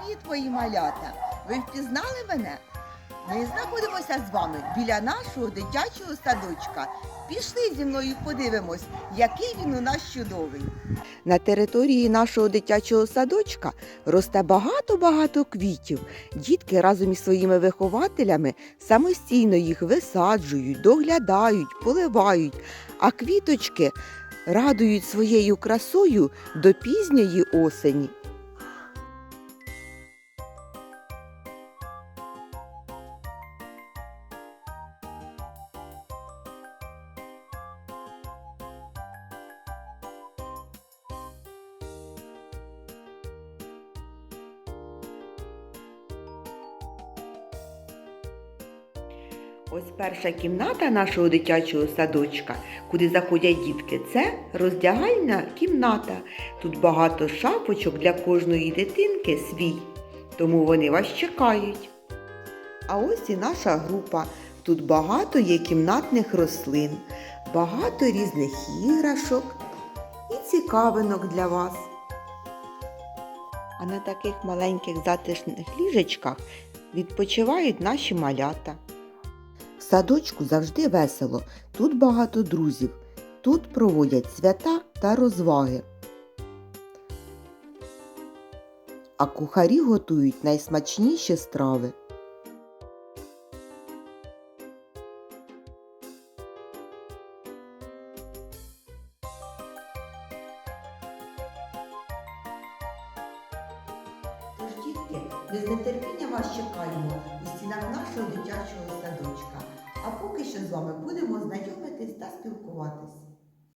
Привіт, мої малята! Ви впізнали мене? Ми знаходимося з вами біля нашого дитячого садочка. Пішли зі мною подивимось, який він у нас чудовий. На території нашого дитячого садочка росте багато-багато квітів. Дітки разом із своїми вихователями самостійно їх висаджують, доглядають, поливають, а квіточки радують своєю красою до пізньої осені. Ось перша кімната нашого дитячого садочка, куди заходять дітки, це роздягальна кімната. Тут багато шапочок для кожної дитинки свій, тому вони вас чекають. А ось і наша група. Тут багато є кімнатних рослин, багато різних іграшок і цікавинок для вас. А на таких маленьких затишних ліжечках відпочивають наші малята. В садочку завжди весело, тут багато друзів, тут проводять свята та розваги. А кухарі готують найсмачніші страви. Тож, ми з нетерпінням вас чекаємо у стінах нашого дитячого садочка. А поки що з вами будемо знайомитись та спілкуватись.